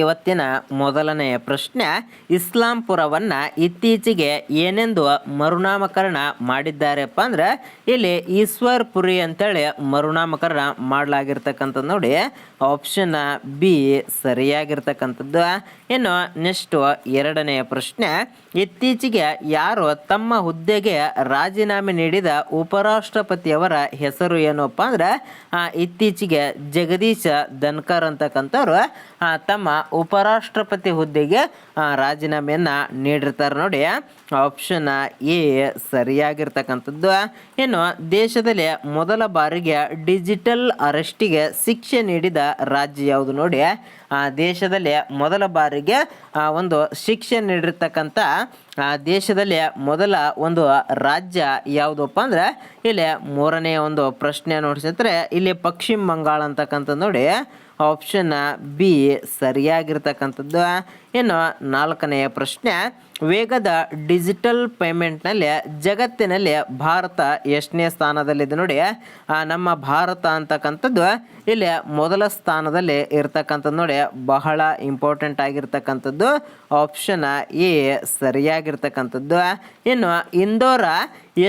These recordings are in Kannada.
ಇವತ್ತಿನ ಮೊದಲನೆಯ ಪ್ರಶ್ನೆ, ಇಸ್ಲಾಂಪುರವನ್ನು ಇತ್ತೀಚೆಗೆ ಏನೆಂದು ಮರುನಾಮಕರಣ ಮಾಡಿದ್ದಾರೆಪ್ಪ ಅಂದರೆ, ಇಲ್ಲಿ ಈಶ್ವರ್ಪುರಿ ಅಂತೇಳಿ ಮರುನಾಮಕರಣ ಮಾಡಲಾಗಿರ್ತಕ್ಕಂಥದ್ದು ನೋಡಿ. ಆಪ್ಷನ್ ಬಿ ಸರಿಯಾಗಿರ್ತಕ್ಕಂಥದ್ದು. ಇನ್ನು ನೆಕ್ಸ್ಟು ಎರಡನೆಯ ಪ್ರಶ್ನೆ, ಇತ್ತೀಚೆಗೆ ಯಾರು ತಮ್ಮ ಹುದ್ದೆಗೆ ರಾಜೀನಾಮೆ ನೀಡಿದ ಉಪರಾಷ್ಟ್ರಪತಿಯವರ ಹೆಸರು ಏನಪ್ಪ ಅಂದ್ರೆ ಇತ್ತೀಚೆಗೆ ಜಗದೀಶ ಧನ್ಕರ್ ಅಂತಕ್ಕಂಥವ್ರು ತಮ್ಮ ಉಪರಾಷ್ಟ್ರಪತಿ ಹುದ್ದೆಗೆ ರಾಜೀನಾಮೆಯನ್ನು ನೀಡಿರ್ತಾರೆ ನೋಡಿ. ಆಪ್ಷನ್ ಎ ಸರಿಯಾಗಿರ್ತಕ್ಕಂಥದ್ದು. ಇನ್ನು ದೇಶದಲ್ಲಿ ಮೊದಲ ಬಾರಿಗೆ ಡಿಜಿಟಲ್ ಅರೆಸ್ಟಿಗೆ ಶಿಕ್ಷೆ ನೀಡಿದ ರಾಜ್ಯ ಯಾವುದು ನೋಡಿ? ಆ, ದೇಶದಲ್ಲಿ ಮೊದಲ ಬಾರಿಗೆ ಒಂದು ಶಿಕ್ಷೆ ನೀಡಿರ್ತಕ್ಕಂಥ, ಆ, ದೇಶದಲ್ಲಿ ಮೊದಲ ಒಂದು ರಾಜ್ಯ ಯಾವುದಪ್ಪ ಅಂದ್ರೆ, ಇಲ್ಲಿ ಮೂರನೇ ಒಂದು ಪ್ರಶ್ನೆ ನೋಡಿಸಿದ್ರೆ, ಇಲ್ಲಿ ಪಶ್ಚಿಮ ಬಂಗಾಳ ಅಂತಕ್ಕಂಥದ್ದು ನೋಡಿ. ಆಪ್ಷನ್ ಬಿ ಸರಿಯಾಗಿರ್ತಕ್ಕಂಥದ್ದು. ಇನ್ನು ನಾಲ್ಕನೆಯ ಪ್ರಶ್ನೆ ವೇಗದ ಡಿಜಿಟಲ್ ಪೇಮೆಂಟ್ನಲ್ಲಿ ಜಗತ್ತಿನಲ್ಲಿ ಭಾರತ ಎಷ್ಟನೇ ಸ್ಥಾನದಲ್ಲಿದೆ ನೋಡಿ. ನಮ್ಮ ಭಾರತ ಅಂತಕ್ಕಂಥದ್ದು ಇಲ್ಲಿ ಮೊದಲ ಸ್ಥಾನದಲ್ಲಿ ಇರ್ತಕ್ಕಂಥದ್ದು ನೋಡಿ. ಬಹಳ ಇಂಪಾರ್ಟೆಂಟ್ ಆಗಿರ್ತಕ್ಕಂಥದ್ದು ಆಪ್ಷನ್ ಎ ಸರಿಯಾಗಿರ್ತಕ್ಕಂಥದ್ದು. ಇನ್ನು ಇಂದೋರ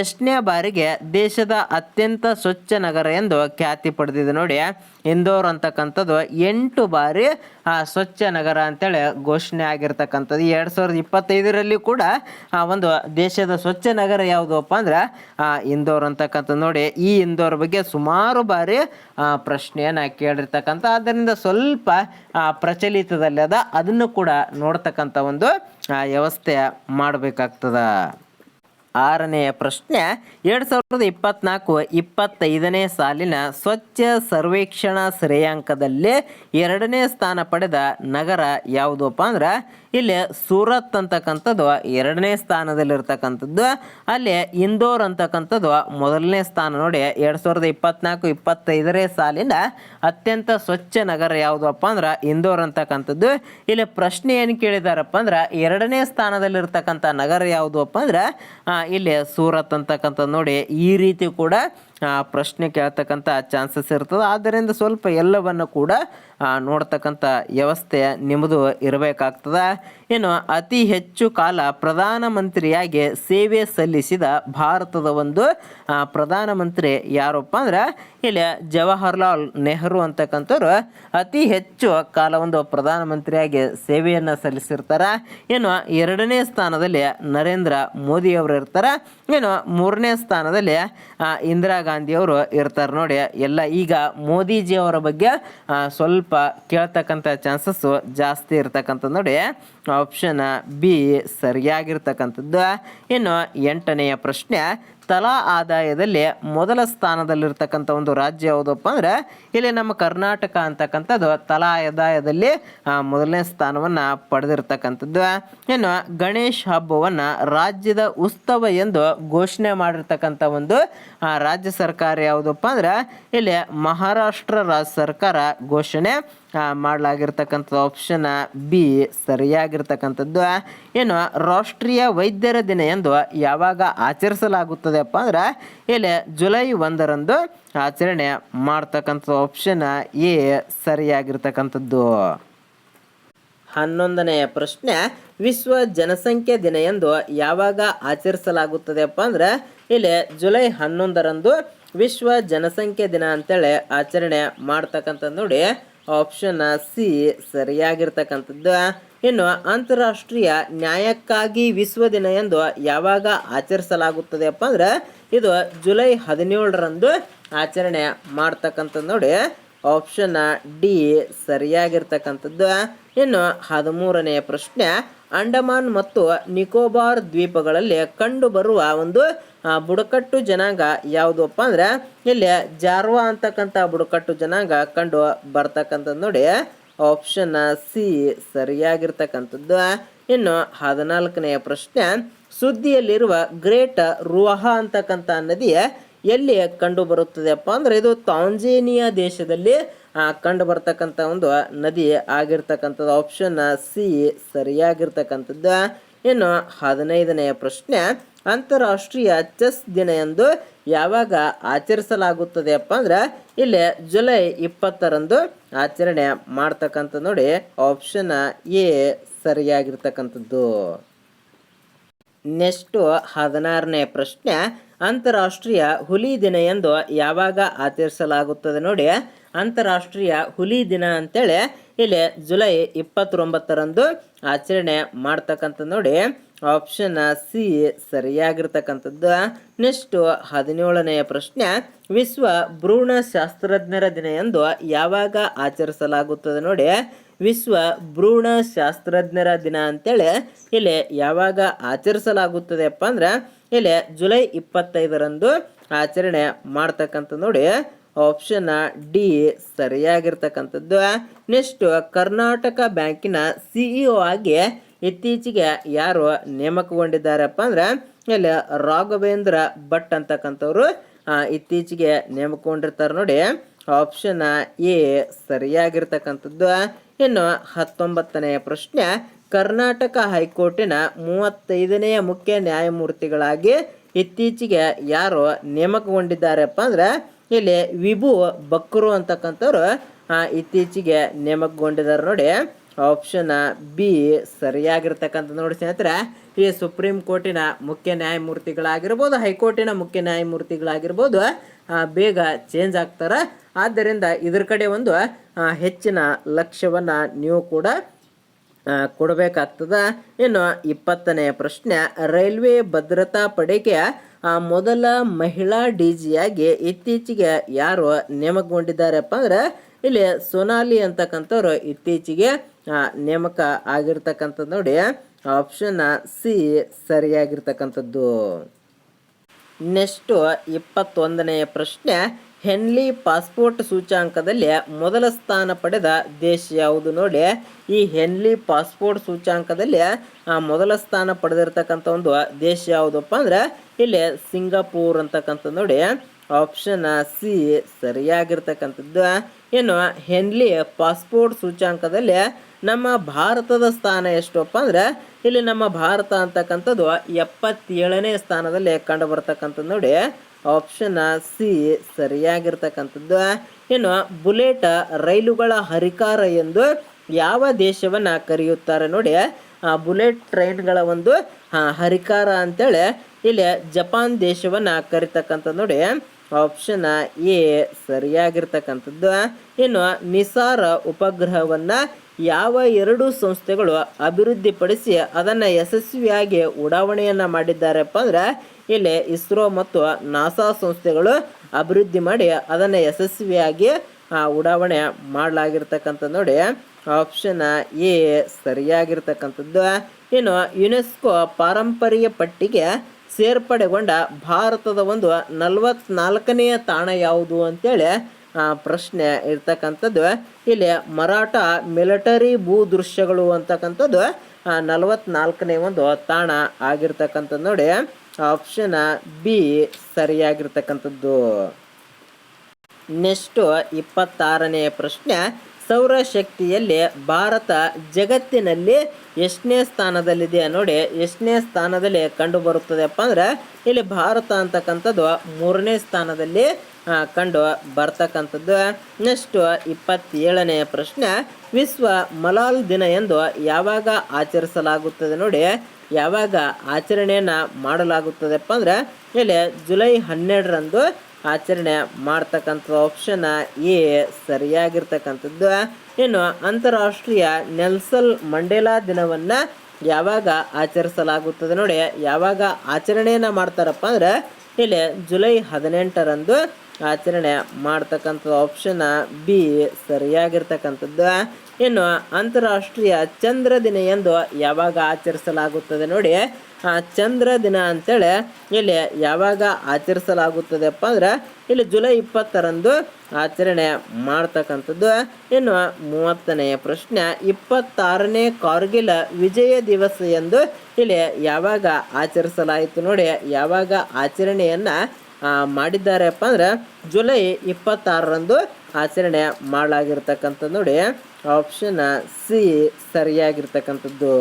ಎಷ್ಟನೇ ಬಾರಿಗೆ ದೇಶದ ಅತ್ಯಂತ ಸ್ವಚ್ಛ ನಗರ ಎಂದು ಖ್ಯಾತಿ ಪಡೆದಿದೆ ನೋಡಿ. ಇಂದೋರ್ ಅಂತಕ್ಕಂಥದ್ದು ಎಂಟು ಬಾರಿ ಸ್ವಚ್ಛ ನಗರ ಅಂತೇಳಿ ಘೋಷಣೆ ಆಗಿರ್ತಕ್ಕಂಥದ್ದು. ಎರಡು ಸಾವಿರದ ಕೂಡ ಆ ಒಂದು ದೇಶದ ಸ್ವಚ್ಛ ನಗರ ಯಾವುದಪ್ಪ ಅಂದ್ರೆ ಆ, ಇಂದೋರ್ ಅಂತಕ್ಕಂಥ ನೋಡಿ ಈ ಇಂದೋರ್ ಬಗ್ಗೆ ಸುಮಾರು ಬಾರಿ ಪ್ರಶ್ನೆಯನ್ನು ಕೇಳಿರ್ತಕ್ಕಂಥ ಆದ್ದರಿಂದ ಸ್ವಲ್ಪ ಪ್ರಚಲಿತದಲ್ಲಿ ಅದ ಅದನ್ನು ಕೂಡ ನೋಡ್ತಕ್ಕಂಥ ಒಂದು ವ್ಯವಸ್ಥೆ ಮಾಡಬೇಕಾಗ್ತದ. ಆರನೆಯ ಪ್ರಶ್ನೆ, ಎರಡು ಸಾವಿರದ ಇಪ್ಪತ್ನಾಲ್ಕು ಇಪ್ಪತ್ತೈದನೇ ಸಾಲಿನ ಸ್ವಚ್ಛ ಸರ್ವೇಕ್ಷಣಾ ಶ್ರೇಯಾಂಕದಲ್ಲಿ ಎರಡನೇ ಸ್ಥಾನ ಪಡೆದ ನಗರ ಯಾವುದಪ್ಪ ಅಂದ್ರೆ, ಇಲ್ಲಿ ಸೂರತ್ ಅಂತಕ್ಕಂಥದ್ದು ಎರಡನೇ ಸ್ಥಾನದಲ್ಲಿರ್ತಕ್ಕಂಥದ್ದು, ಅಲ್ಲಿ ಇಂದೋರ್ ಅಂತಕ್ಕಂಥದ್ದು ಮೊದಲನೇ ಸ್ಥಾನ ನೋಡಿ ಎರಡು ಸಾವಿರದ ಇಪ್ಪತ್ನಾಲ್ಕು ಇಪ್ಪತ್ತೈದನೇ ಸಾಲಿನ ಅತ್ಯಂತ ಸ್ವಚ್ಛ ನಗರ ಯಾವುದಪ್ಪ ಅಂದ್ರೆ, ಇಂದೋರ್ ಅಂತಕ್ಕಂಥದ್ದು. ಇಲ್ಲಿ ಪ್ರಶ್ನೆ ಏನು ಕೇಳಿದಾರಪ್ಪ ಅಂದ್ರೆ, ಎರಡನೇ ಸ್ಥಾನದಲ್ಲಿರ್ತಕ್ಕಂಥ ನಗರ ಯಾವುದಪ್ಪ ಅಂದ್ರೆ ಇಲ್ಲಿ ಸೂರತ್ ಅಂತಕ್ಕಂಥ ನೋಡಿ, ಈ ರೀತಿ ಕೂಡ ಪ್ರಶ್ನೆ ಕೇಳ್ತಕ್ಕಂಥ ಚಾನ್ಸಸ್ ಇರ್ತದೆ. ಆದ್ದರಿಂದ ಸ್ವಲ್ಪ ಎಲ್ಲವನ್ನು ಕೂಡ ನೋಡ್ತಕ್ಕಂಥ ವ್ಯವಸ್ಥೆ ನಿಮ್ಮದು ಇರಬೇಕಾಗ್ತದೆ. ಏನು ಅತಿ ಹೆಚ್ಚು ಕಾಲ ಪ್ರಧಾನಮಂತ್ರಿಯಾಗಿ ಸೇವೆ ಸಲ್ಲಿಸಿದ ಭಾರತದ ಒಂದು ಪ್ರಧಾನಮಂತ್ರಿ ಯಾರಪ್ಪ ಅಂದ್ರೆ ಇಲ್ಲಿ ಜವಾಹರ್ಲಾಲ್ ನೆಹರು ಅಂತಕ್ಕಂಥವ್ರು ಅತಿ ಹೆಚ್ಚು ಕಾಲ ಒಂದು ಪ್ರಧಾನಮಂತ್ರಿಯಾಗಿ ಸೇವೆಯನ್ನು ಸಲ್ಲಿಸಿರ್ತಾರೆ. ಏನು ಎರಡನೇ ಸ್ಥಾನದಲ್ಲಿ ನರೇಂದ್ರ ಮೋದಿ ಅವರು ಇರ್ತಾರೆ. ಏನು ಮೂರನೇ ಸ್ಥಾನದಲ್ಲಿ ಇಂದಿರಾ ಗಾಂಧಿಯವರು ಇರ್ತಾರೆ ನೋಡಿ. ಎಲ್ಲ ಈಗ ಮೋದಿಜಿಯವರ ಬಗ್ಗೆ ಸ್ವಲ್ಪ ಕೇಳ್ತಕ್ಕಂಥ ಚಾನ್ಸಸ್ಸು ಜಾಸ್ತಿ ಇರ್ತಕ್ಕಂಥದ್ದು ನೋಡಿ. ಆಪ್ಷನ್ ಬಿ ಸರಿಯಾಗಿರ್ತಕ್ಕಂಥದ್ದು. ಇನ್ನು ಎಂಟನೆಯ ಪ್ರಶ್ನೆ ತಲಾ ಆದಾಯದಲ್ಲಿ ಮೊದಲ ಸ್ಥಾನದಲ್ಲಿರ್ತಕ್ಕಂಥ ಒಂದು ರಾಜ್ಯ ಯಾವುದಪ್ಪ ಅಂದರೆ ಇಲ್ಲಿ ನಮ್ಮ ಕರ್ನಾಟಕ ಅಂತಕ್ಕಂಥದ್ದು. ತಲಾ ಆದಾಯದಲ್ಲಿ ಮೊದಲನೇ ಸ್ಥಾನವನ್ನು ಪಡೆದಿರ್ತಕ್ಕಂಥದ್ದು. ಇನ್ನು ಗಣೇಶ್ ಹಬ್ಬವನ್ನು ರಾಜ್ಯದ ಉತ್ಸವ ಎಂದು ಘೋಷಣೆ ಮಾಡಿರ್ತಕ್ಕಂಥ ಒಂದು ರಾಜ್ಯ ಸರ್ಕಾರ ಯಾವುದಪ್ಪ ಅಂದರೆ ಇಲ್ಲಿ ಮಹಾರಾಷ್ಟ್ರ ರಾಜ್ಯ ಸರ್ಕಾರ ಘೋಷಣೆ. ಮಾಡಲಾಗಿರ್ತಕ್ಕಂಥ ಆಪ್ಷನ್ ಬಿ ಸರಿಯಾಗಿರ್ತಕ್ಕಂಥದ್ದು. ಏನು, ರಾಷ್ಟ್ರೀಯ ವೈದ್ಯರ ದಿನ ಎಂದು ಯಾವಾಗ ಆಚರಿಸಲಾಗುತ್ತದೆಪ್ಪ ಅಂದ್ರೆ, ಇಲ್ಲಿ ಜುಲೈ ಒಂದರಂದು ಆಚರಣೆ ಮಾಡ್ತಕ್ಕಂಥ ಆಪ್ಷನ್ ಎ ಸರಿಯಾಗಿರ್ತಕ್ಕಂಥದ್ದು. ಹನ್ನೊಂದನೆಯ ಪ್ರಶ್ನೆ, ವಿಶ್ವ ಜನಸಂಖ್ಯೆ ದಿನ ಎಂದು ಯಾವಾಗ ಆಚರಿಸಲಾಗುತ್ತದೆಪ್ಪ ಅಂದ್ರೆ, ಇಲ್ಲಿ ಜುಲೈ ಹನ್ನೊಂದರಂದು ವಿಶ್ವ ಜನಸಂಖ್ಯೆ ದಿನ ಅಂತೇಳಿ ಆಚರಣೆ ಮಾಡ್ತಕ್ಕಂಥದ್ದು ನೋಡಿ. ಆಪ್ಷನ್ ಸಿ ಸರಿಯಾಗಿರ್ತಕ್ಕಂಥದ್ದು. ಇನ್ನು ಅಂತಾರಾಷ್ಟ್ರೀಯ ನ್ಯಾಯಕ್ಕಾಗಿ ವಿಶ್ವ ದಿನ ಎಂದು ಯಾವಾಗ ಆಚರಿಸಲಾಗುತ್ತದೆಪ್ಪ ಅಂದ್ರೆ ಇದು ಜುಲೈ ಹದಿನೇಳರಂದು ಆಚರಣೆ ಮಾಡ್ತಕ್ಕಂಥದ್ದು ನೋಡಿ. ಆಪ್ಷನ್ ಡಿ ಸರಿಯಾಗಿರ್ತಕ್ಕಂಥದ್ದು. ಇನ್ನು ಹದಿಮೂರನೆಯ ಪ್ರಶ್ನೆ, ಅಂಡಮಾನ್ ಮತ್ತು ನಿಕೋಬಾರ್ ದ್ವೀಪಗಳಲ್ಲಿ ಕಂಡುಬರುವ ಒಂದು ಬುಡಕಟ್ಟು ಜನಾಂಗ ಯಾವುದಪ್ಪ ಅಂದ್ರೆ ಇಲ್ಲಿ ಜಾರ್ವಾ ಅಂತಕ್ಕಂಥ ಬುಡಕಟ್ಟು ಜನಾಂಗ ಕಂಡು ಬರ್ತಕ್ಕಂಥದ್ದು ನೋಡಿ. ಆಪ್ಷನ್ ಸಿ ಸರಿಯಾಗಿರ್ತಕ್ಕಂಥದ್ದು. ಇನ್ನು ಹದಿನಾಲ್ಕನೆಯ ಪ್ರಶ್ನೆ, ಸುದ್ದಿಯಲ್ಲಿರುವ ಗ್ರೇಟ್ ರುವಹ ಅಂತಕ್ಕಂಥ ನದಿ ಎಲ್ಲಿ ಕಂಡು ಬರುತ್ತದೆಪ್ಪ ಅಂದ್ರೆ ಇದು ತಾಂಜೇನಿಯಾ ದೇಶದಲ್ಲಿ ಕಂಡು ಬರ್ತಕ್ಕಂಥ ಒಂದು ನದಿ ಆಗಿರ್ತಕ್ಕಂಥದ್ದು. ಆಪ್ಷನ್ ಸಿ ಸರಿಯಾಗಿರ್ತಕ್ಕಂಥದ್ದು. ಇನ್ನು ಹದಿನೈದನೆಯ ಪ್ರಶ್ನೆ ಅಂತಾರಾಷ್ಟ್ರೀಯ ಚೆಸ್ ದಿನ ಎಂದು ಯಾವಾಗ ಆಚರಿಸಲಾಗುತ್ತದೆಯಪ್ಪ ಅಂದ್ರೆ ಇಲ್ಲಿ ಜುಲೈ ಇಪ್ಪತ್ತರಂದು ಆಚರಣೆ ಮಾಡ್ತಕ್ಕಂಥ ನೋಡಿ ಆಪ್ಷನ್ ಎ ಸರಿಯಾಗಿರ್ತಕ್ಕಂಥದ್ದು. ನೆಕ್ಸ್ಟು ಹದಿನಾರನೇ ಪ್ರಶ್ನೆ, ಅಂತಾರಾಷ್ಟ್ರೀಯ ಹುಲಿ ದಿನ ಎಂದು ಯಾವಾಗ ಆಚರಿಸಲಾಗುತ್ತದೆ ನೋಡಿ ಅಂತಾರಾಷ್ಟ್ರೀಯ ಹುಲಿ ದಿನ ಅಂತೇಳಿ ಇಲ್ಲಿ ಜುಲೈ ಇಪ್ಪತ್ತೊಂಬತ್ತರಂದು ಆಚರಣೆ ಮಾಡ್ತಕ್ಕಂಥ ನೋಡಿ ಆಪ್ಷನ್ ಸಿ ಸರಿಯಾಗಿರ್ತಕ್ಕಂಥದ್ದು. ನೆಕ್ಸ್ಟು ಹದಿನೇಳನೆಯ ಪ್ರಶ್ನೆ, ವಿಶ್ವ ಭ್ರೂಣ ಶಾಸ್ತ್ರಜ್ಞರ ದಿನ ಎಂದು ಯಾವಾಗ ಆಚರಿಸಲಾಗುತ್ತದೆ ನೋಡಿ. ವಿಶ್ವ ಭ್ರೂಣ ಶಾಸ್ತ್ರಜ್ಞರ ದಿನ ಅಂತೇಳಿ ಇಲ್ಲಿ ಯಾವಾಗ ಆಚರಿಸಲಾಗುತ್ತದೆಪ್ಪ ಅಂದ್ರೆ ಇಲ್ಲಿ ಜುಲೈ ಇಪ್ಪತ್ತೈದರಂದು ಆಚರಣೆ ಮಾಡ್ತಕ್ಕಂಥ ನೋಡಿ. ಆಪ್ಷನ್ ಡಿ, ಸರಿಯಾಗಿರ್ತಕ್ಕಂಥದ್ದು. ನೆಕ್ಸ್ಟ್, ಕರ್ನಾಟಕ ಬ್ಯಾಂಕಿನ ಸಿಇಒ ಆಗಿ ಇತ್ತೀಚೆಗೆ ಯಾರು ನೇಮಕಗೊಂಡಿದ್ದಾರಪ್ಪ ಅಂದ್ರೆ, ಇಲ್ಲಿ ರಾಘವೇಂದ್ರ ಭಟ್ ಅಂತಕ್ಕಂಥವ್ರು ಇತ್ತೀಚೆಗೆ ನೇಮಕಗೊಂಡಿರ್ತಾರೆ ನೋಡಿ. ಆಪ್ಷನ್ ಎ, ಸರಿಯಾಗಿರ್ತಕ್ಕಂಥದ್ದು. ಇನ್ನು ಹತ್ತೊಂಬತ್ತನೆಯ ಪ್ರಶ್ನೆ ಕರ್ನಾಟಕ ಹೈಕೋರ್ಟಿನ ಮೂವತ್ತೈದನೆಯ ಮುಖ್ಯ ನ್ಯಾಯಮೂರ್ತಿಗಳಾಗಿ ಇತ್ತೀಚೆಗೆ ಯಾರು ನೇಮಕಗೊಂಡಿದ್ದಾರೆಪ್ಪ ಅಂದ್ರೆ ಇಲ್ಲಿ ವಿಭು ಬಕ್ರು ಅಂತಕ್ಕಂಥವ್ರು ಇತ್ತೀಚೆಗೆ ನೇಮಕಗೊಂಡಿದ್ದಾರೆ ನೋಡಿ. ಆಪ್ಷನ್ ಬಿ ಸರಿಯಾಗಿರ್ತಕ್ಕಂಥ ನೋಡಿ ಸ್ನೇಹಿತರೆ, ಈ ಸುಪ್ರೀಂ ಕೋರ್ಟಿನ ಮುಖ್ಯ ನ್ಯಾಯಮೂರ್ತಿಗಳಾಗಿರ್ಬೋದು, ಹೈಕೋರ್ಟಿನ ಮುಖ್ಯ ನ್ಯಾಯಮೂರ್ತಿಗಳಾಗಿರ್ಬೋದು ಬೇಗ ಚೇಂಜ್ ಆಗ್ತಾರೆ. ಆದ್ದರಿಂದ ಇದ್ರ ಕಡೆ ಒಂದು ಹೆಚ್ಚಿನ ಲಕ್ಷ್ಯವನ್ನು ನೀವು ಕೂಡ ಕೊಡಬೇಕಾಗ್ತದ. ಇನ್ನು ಇಪ್ಪತ್ತನೆಯ ಪ್ರಶ್ನೆ, ರೈಲ್ವೆ ಭದ್ರತಾ ಪಡೆಗೆ ಮೊದಲ ಮಹಿಳಾ ಡಿ ಜಿಯಾಗಿ ಇತ್ತೀಚೆಗೆ ಯಾರು ನೇಮಕಗೊಂಡಿದ್ದಾರೆಪ್ಪ ಅಂದ್ರೆ, ಇಲ್ಲಿ ಸೋನಾಲಿ ಅಂತಕ್ಕಂಥವ್ರು ಇತ್ತೀಚೆಗೆ ನೇಮಕ ಆಗಿರ್ತಕ್ಕಂಥದ್ದು ನೋಡಿ. ಆಪ್ಷನ್ ಸಿ ಸರಿಯಾಗಿರ್ತಕ್ಕಂಥದ್ದು. ನೆಕ್ಸ್ಟು ಇಪ್ಪತ್ತೊಂದನೆಯ ಪ್ರಶ್ನೆ ಹೆನ್ಲಿ ಪಾಸ್ಪೋರ್ಟ್ ಸೂಚಾಂಕದಲ್ಲಿ ಮೊದಲ ಸ್ಥಾನ ಪಡೆದ ದೇಶ ಯಾವುದು ನೋಡಿ? ಈ ಹೆನ್ಲಿ ಪಾಸ್ಪೋರ್ಟ್ ಸೂಚಾಂಕದಲ್ಲಿ ಆ, ಮೊದಲ ಸ್ಥಾನ ಪಡೆದಿರ್ತಕ್ಕಂಥ ಒಂದು ದೇಶ ಯಾವುದಪ್ಪ ಅಂದ್ರೆ ಇಲ್ಲಿ ಸಿಂಗಾಪುರ್ ಅಂತಕ್ಕಂಥದ್ದು ನೋಡಿ. ಆಪ್ಷನ್ ಸಿ ಸರಿಯಾಗಿರ್ತಕ್ಕಂಥದ್ದು. ಏನು ಹೆನ್ಲಿ ಪಾಸ್ಪೋರ್ಟ್ ಸೂಚ್ಯಾಂಕದಲ್ಲಿ ನಮ್ಮ ಭಾರತದ ಸ್ಥಾನ ಎಷ್ಟಪ್ಪ ಅಂದ್ರೆ ಇಲ್ಲಿ ನಮ್ಮ ಭಾರತ ಅಂತಕ್ಕಂಥದ್ದು ಎಪ್ಪತ್ತೇಳನೇ ಸ್ಥಾನದಲ್ಲಿ ಕಂಡು ಬರ್ತಕ್ಕಂಥದ್ದು ನೋಡಿ. ಆಪ್ಷನ್ ಸಿ ಸರಿಯಾಗಿರ್ತಕ್ಕಂಥದ್ದು. ಏನು ಬುಲೆಟ್ ರೈಲುಗಳ ಹರಿಕಾರ ಎಂದು ಯಾವ ದೇಶವನ್ನು ಕರೆಯುತ್ತಾರೆ ನೋಡಿ. ಆ ಬುಲೆಟ್ ಟ್ರೈನ್ಗಳ ಒಂದು ಹರಿಕಾರ ಅಂತೇಳಿ ಇಲ್ಲಿ ಜಪಾನ್ ದೇಶವನ್ನು ಕರಿತಕ್ಕಂಥದ್ದು ನೋಡಿ. ಆಪ್ಷನ್ ಎ ಸರಿಯಾಗಿರ್ತಕ್ಕಂಥದ್ದು. ಇನ್ನು ನಿಸಾರ ಉಪಗ್ರಹವನ್ನು ಯಾವ ಎರಡು ಸಂಸ್ಥೆಗಳು ಅಭಿವೃದ್ಧಿಪಡಿಸಿ ಅದನ್ನು ಯಶಸ್ವಿಯಾಗಿ ಉಡಾವಣೆಯನ್ನು ಮಾಡಿದ್ದಾರೆಪ್ಪ ಅಂದ್ರೆ ಇಲ್ಲಿ ಇಸ್ರೋ ಮತ್ತು ನಾಸಾ ಸಂಸ್ಥೆಗಳು ಅಭಿವೃದ್ಧಿ ಮಾಡಿ ಅದನ್ನು ಯಶಸ್ವಿಯಾಗಿ ಉಡಾವಣೆ ಮಾಡಲಾಗಿರ್ತಕ್ಕಂಥದ್ದು ನೋಡಿ. ಆಪ್ಷನ್ ಎ ಸರಿಯಾಗಿರ್ತಕ್ಕಂಥದ್ದು. ಇನ್ನು ಯುನೆಸ್ಕೋ ಪಾರಂಪರ್ಯ ಪಟ್ಟಿಗೆ ಸೇರ್ಪಡೆಗೊಂಡ ಭಾರತದ ಒಂದು ನಲವತ್ನಾಲ್ಕನೆಯ ತಾಣ ಯಾವುದು ಅಂತೇಳಿ ಪ್ರಶ್ನೆ ಇರ್ತಕ್ಕಂಥದ್ದು. ಇಲ್ಲಿ ಮರಾಠ ಮಿಲಿಟರಿ ಭೂ ದೃಶ್ಯಗಳು ಅಂತಕ್ಕಂಥದ್ದು ನಲವತ್ನಾಲ್ಕನೇ ಒಂದು ತಾಣ ಆಗಿರ್ತಕ್ಕಂಥದ್ದು ನೋಡಿ. ಆಪ್ಷನ್ ಬಿ ಸರಿಯಾಗಿರ್ತಕ್ಕಂಥದ್ದು. ನೆಕ್ಸ್ಟು ಇಪ್ಪತ್ತಾರನೆಯ ಪ್ರಶ್ನೆ ಸೌರಶಕ್ತಿಯಲ್ಲಿ ಭಾರತ ಜಗತ್ತಿನಲ್ಲಿ ಎಷ್ಟನೇ ಸ್ಥಾನದಲ್ಲಿದೆ ನೋಡಿ, ಎಷ್ಟನೇ ಸ್ಥಾನದಲ್ಲಿ ಕಂಡು ಬರುತ್ತದೆಪ್ಪ ಅಂದ್ರೆ, ಇಲ್ಲಿ ಭಾರತ ಅಂತಕ್ಕಂಥದ್ದು ಮೂರನೇ ಸ್ಥಾನದಲ್ಲಿ ಕಂಡು ಬರ್ತಕ್ಕಂಥದ್ದು. ನೆಕ್ಸ್ಟು ಇಪ್ಪತ್ತೇಳನೆಯ ಪ್ರಶ್ನೆ, ವಿಶ್ವ ಮಲಾಲ್ ದಿನ ಎಂದು ಯಾವಾಗ ಆಚರಿಸಲಾಗುತ್ತದೆ ನೋಡಿ, ಯಾವಾಗ ಆಚರಣೆಯನ್ನು ಮಾಡಲಾಗುತ್ತದೆಪ್ಪ ಅಂದ್ರೆ, ಇಲ್ಲಿ ಜುಲೈ ಹನ್ನೆರಡರಂದು ಆಚರಣೆ ಮಾಡ್ತಕ್ಕಂಥ ಆಪ್ಷನ್ ಎ ಸರಿಯಾಗಿರ್ತಕ್ಕಂಥದ್ದು. ಇನ್ನು ಅಂತಾರಾಷ್ಟ್ರೀಯ ನೆಲ್ಸಲ್ ಮಂಡೇಲಾ ದಿನವನ್ನು ಯಾವಾಗ ಆಚರಿಸಲಾಗುತ್ತದೆ ನೋಡಿ, ಯಾವಾಗ ಆಚರಣೆಯನ್ನು ಮಾಡ್ತಾರಪ್ಪ ಅಂದ್ರೆ, ಇಲ್ಲಿ ಜುಲೈ ಹದಿನೆಂಟರಂದು ಆಚರಣೆ ಮಾಡ್ತಕ್ಕಂಥ ಆಪ್ಷನ್ ಬಿ ಸರಿಯಾಗಿರ್ತಕ್ಕಂಥದ್ದು. ಇನ್ನು ಅಂತಾರಾಷ್ಟ್ರೀಯ ಚಂದ್ರ ದಿನ ಎಂದು ಯಾವಾಗ ಆಚರಿಸಲಾಗುತ್ತದೆ ನೋಡಿ. ಆ ಚಂದ್ರ ದಿನ ಅಂತೇಳಿ ಇಲ್ಲಿ ಯಾವಾಗ ಆಚರಿಸಲಾಗುತ್ತದೆಪ್ಪ ಅಂದ್ರೆ ಇಲ್ಲಿ ಜುಲೈ ಇಪ್ಪತ್ತರಂದು ಆಚರಣೆ ಮಾಡ್ತಕ್ಕಂಥದ್ದು. ಇನ್ನು ಮೂವತ್ತನೆಯ ಪ್ರಶ್ನೆ, ಇಪ್ಪತ್ತಾರನೇ ಕಾರ್ಗಿಲ್ ವಿಜಯ ದಿವಸ ಎಂದು ಇಲ್ಲಿ ಯಾವಾಗ ಆಚರಿಸಲಾಯಿತು ನೋಡಿ. ಯಾವಾಗ ಆಚರಣೆಯನ್ನು ಮಾಡಿದ್ದಾರಪ್ಪ ಅಂದ್ರೆ ಜುಲೈ ಇಪ್ಪತ್ತಾರರಂದು ಆಚರಣೆ ಮಾಡಲಾಗಿರ್ತಕ್ಕಂಥದ್ದು ನೋಡಿ. ಆಪ್ಷನ್ ಸಿ ಸರಿಯಾಗಿರ್ತಕ್ಕಂಥದ್ದು.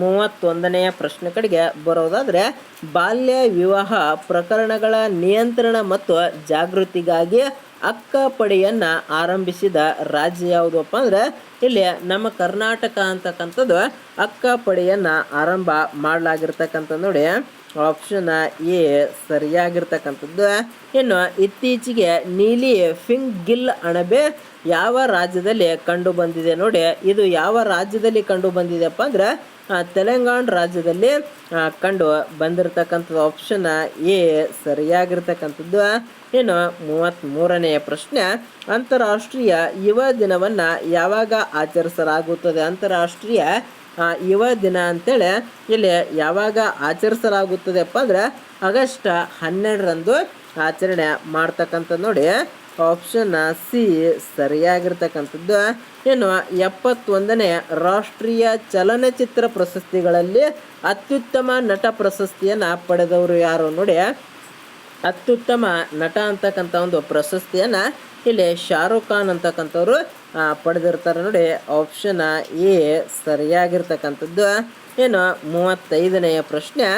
ಮೂವತ್ತೊಂದನೆಯ ಪ್ರಶ್ನೆ ಕಡೆಗೆ ಬರೋದಾದರೆ, ಬಾಲ್ಯ ವಿವಾಹ ಪ್ರಕರಣಗಳ ನಿಯಂತ್ರಣ ಮತ್ತು ಜಾಗೃತಿಗಾಗಿ ಅಕ್ಕ ಪಡೆಯನ್ನು ಆರಂಭಿಸಿದ ರಾಜ್ಯ ಯಾವುದಪ್ಪ ಅಂದ್ರೆ, ಇಲ್ಲಿ ನಮ್ಮ ಕರ್ನಾಟಕ ಅಂತಕ್ಕಂಥದ್ದು ಅಕ್ಕ ಪಡೆಯನ್ನು ಆರಂಭ ಮಾಡಲಾಗಿರ್ತಕ್ಕಂಥ ನೋಡಿ. ಆಪ್ಷನ್ ಎ ಸರಿಯಾಗಿರ್ತಕ್ಕಂಥದ್ದು. ಇನ್ನು ಇತ್ತೀಚೆಗೆ ನೀಲಿ ಫಿಂಗ್ ಗಿಲ್ ಅಣಬೆ ಯಾವ ರಾಜ್ಯದಲ್ಲಿ ಕಂಡು ಬಂದಿದೆ ನೋಡಿ. ಇದು ಯಾವ ರಾಜ್ಯದಲ್ಲಿ ಕಂಡು ಬಂದಿದೆಪ್ಪ ಅಂದ್ರೆ ತೆಲಂಗಾಣ ರಾಜ್ಯದಲ್ಲಿ ಕಂಡು ಬಂದಿರತಕ್ಕಂಥದ್ದು ಆಪ್ಷನ್ ಎ ಸರಿಯಾಗಿರ್ತಕ್ಕಂಥದ್ದು. ಇನ್ನು ಮೂವತ್ತ್ಮೂರನೆಯ ಪ್ರಶ್ನೆ, ಅಂತಾರಾಷ್ಟ್ರೀಯ ಯುವ ದಿನವನ್ನು ಯಾವಾಗ ಆಚರಿಸಲಾಗುತ್ತದೆ? ಅಂತಾರಾಷ್ಟ್ರೀಯ ಯುವ ದಿನ ಅಂತೇಳಿ ಇಲ್ಲಿ ಯಾವಾಗ ಆಚರಿಸಲಾಗುತ್ತದೆಪ್ಪ ಅಂದರೆ ಆಗಸ್ಟ್ ಹನ್ನೆರಡರಂದು ಆಚರಣೆ ಮಾಡ್ತಕ್ಕಂಥದ್ದು ನೋಡಿ. ಆಪ್ಷನ್ ಸಿ ಸರಿಯಾಗಿರ್ತಕ್ಕಂಥದ್ದು. ಏನು ಎಪ್ಪತ್ತೊಂದನೇ ರಾಷ್ಟ್ರೀಯ ಚಲನಚಿತ್ರ ಪ್ರಶಸ್ತಿಗಳಲ್ಲಿ ಅತ್ಯುತ್ತಮ ನಟ ಪ್ರಶಸ್ತಿಯನ್ನು ಪಡೆದವರು ಯಾರು ನೋಡಿ. ಅತ್ಯುತ್ತಮ ನಟ ಅಂತಕ್ಕಂಥ ಒಂದು ಪ್ರಶಸ್ತಿಯನ್ನು ಇಲ್ಲಿ ಶಾರುಖ್ ಖಾನ್ ಅಂತಕ್ಕಂಥವ್ರು ಪಡೆದಿರ್ತಾರೆ ನೋಡಿ. ಆಪ್ಷನ್ ಎ ಸರಿಯಾಗಿರ್ತಕ್ಕಂಥದ್ದು. ಏನು, ಮೂವತ್ತೈದನೆಯ ಪ್ರಶ್ನೆ.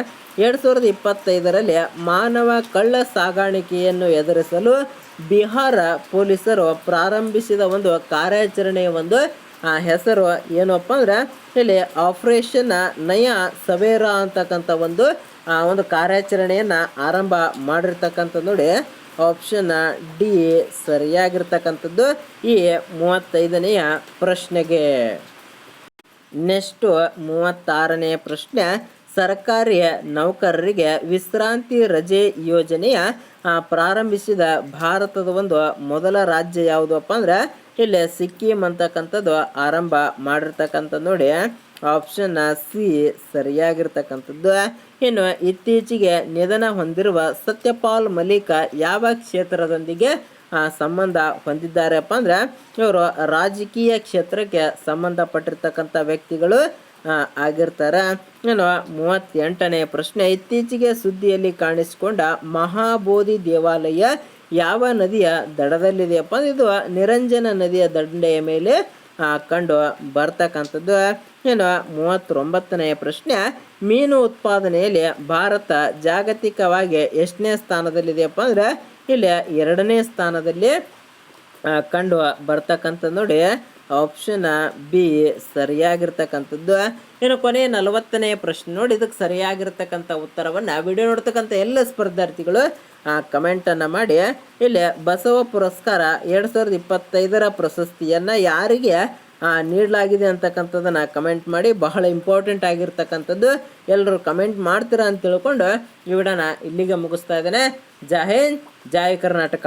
ಎರಡು ಸಾವಿರದ ಇಪ್ಪತ್ತೈದರಲ್ಲಿ ಮಾನವ ಕಳ್ಳ ಸಾಗಾಣಿಕೆಯನ್ನು ಎದುರಿಸಲು ಬಿಹಾರ ಪೊಲೀಸರು ಪ್ರಾರಂಭಿಸಿದ ಒಂದು ಕಾರ್ಯಾಚರಣೆಯ ಒಂದು ಆ ಹೆಸರು ಏನಪ್ಪ ಅಂದ್ರೆ ಇಲ್ಲಿ ಆಪರೇಷನ್ ನಯ ಸವೇರಾ ಅಂತಕ್ಕಂಥ ಒಂದು, ಆ, ಒಂದು ಕಾರ್ಯಾಚರಣೆಯನ್ನು ಆರಂಭ ಮಾಡಿರ್ತಕ್ಕಂಥದ್ದು ನೋಡಿ. ಆಪ್ಷನ್ ಡಿ ಸರಿಯಾಗಿರ್ತಕ್ಕಂಥದ್ದು. ಈ ಮೂವತ್ತೈದನೆಯ ಪ್ರಶ್ನೆಗೆ ನೆಕ್ಸ್ಟು ಮೂವತ್ತಾರನೆಯ ಪ್ರಶ್ನೆ, ಸರ್ಕಾರಿ ನೌಕರರಿಗೆ ವಿಶ್ರಾಂತಿ ರಜೆ ಯೋಜನೆಯ ಪ್ರಾರಂಭಿಸಿದ ಭಾರತದ ಒಂದು ಮೊದಲ ರಾಜ್ಯ ಯಾವುದಪ್ಪ ಅಂದ್ರೆ ಇಲ್ಲಿ ಸಿಕ್ಕಿಂ ಅಂತಕ್ಕಂಥದ್ದು ಆರಂಭ ಮಾಡಿರ್ತಕ್ಕಂಥ ನೋಡಿ ಆಪ್ಷನ್ ಸಿ ಸರಿಯಾಗಿರ್ತಕ್ಕಂಥದ್ದು. ಇನ್ನು ಇತ್ತೀಚೆಗೆ ನಿಧನ ಹೊಂದಿರುವ ಸತ್ಯಪಾಲ್ ಮಲಿಕ ಯಾವ ಕ್ಷೇತ್ರದೊಂದಿಗೆ ಸಂಬಂಧ ಹೊಂದಿದ್ದಾರೆಪ್ಪ ಅಂದ್ರೆ, ಇವರು ರಾಜಕೀಯ ಕ್ಷೇತ್ರಕ್ಕೆ ಸಂಬಂಧಪಟ್ಟಿರ್ತಕ್ಕಂಥ ವ್ಯಕ್ತಿಗಳು ಆಗಿರ್ತಾರೆ. ಇನ್ನು ಮೂವತ್ತೆಂಟನೇ ಪ್ರಶ್ನೆ, ಇತ್ತೀಚೆಗೆ ಸುದ್ದಿಯಲ್ಲಿ ಕಾಣಿಸಿಕೊಂಡ ಮಹಾಬೋಧಿ ದೇವಾಲಯ ಯಾವ ನದಿಯ ದಡದಲ್ಲಿದೆಯಪ್ಪ ಇದು ನಿರಂಜನ ನದಿಯ ದಂಡೆಯ ಮೇಲೆ ಕಂಡು ಬರ್ತಕ್ಕಂಥದ್ದು. ಏನು ಮೂವತ್ತೊಂಬತ್ತನೆಯ ಪ್ರಶ್ನೆ, ಮೀನು ಉತ್ಪಾದನೆಯಲ್ಲಿ ಭಾರತ ಜಾಗತಿಕವಾಗಿ ಎಷ್ಟನೇ ಸ್ಥಾನದಲ್ಲಿದೆಯಪ್ಪ ಅಂದ್ರೆ, ಇಲ್ಲಿ ಎರಡನೇ ಸ್ಥಾನದಲ್ಲಿ ಕಂಡು ಬರ್ತಕ್ಕಂಥದ್ದು ನೋಡಿ. ಆಪ್ಷನ್ ಬಿ ಸರಿಯಾಗಿರ್ತಕ್ಕಂಥದ್ದು. ಇನ್ನು ಕೊನೆಯ ನಲವತ್ತನೇ ಪ್ರಶ್ನೆ ನೋಡಿ, ಇದಕ್ಕೆ ಸರಿಯಾಗಿರ್ತಕ್ಕಂಥ ಉತ್ತರವನ್ನು ವಿಡಿಯೋ ನೋಡ್ತಕ್ಕಂಥ ಎಲ್ಲ ಸ್ಪರ್ಧಾರ್ಥಿಗಳು ಕಮೆಂಟನ್ನು ಮಾಡಿ. ಇಲ್ಲಿ ಬಸವ ಪುರಸ್ಕಾರ ಎರಡು ಸಾವಿರದ ಇಪ್ಪತ್ತೈದರ ಪ್ರಶಸ್ತಿಯನ್ನು ಯಾರಿಗೆ ನೀಡಲಾಗಿದೆ ಅಂತಕ್ಕಂಥದ್ದನ್ನು ಕಮೆಂಟ್ ಮಾಡಿ. ಬಹಳ ಇಂಪಾರ್ಟೆಂಟ್ ಆಗಿರ್ತಕ್ಕಂಥದ್ದು. ಎಲ್ಲರೂ ಕಮೆಂಟ್ ಮಾಡ್ತೀರಾ ಅಂತ ತಿಳ್ಕೊಂಡು ಈ ಇಲ್ಲಿಗೆ ಮುಗಿಸ್ತಾ ಇದ್ದೇನೆ. ಜೈ ಹಿಂದ್, ಜೈ ಕರ್ನಾಟಕ.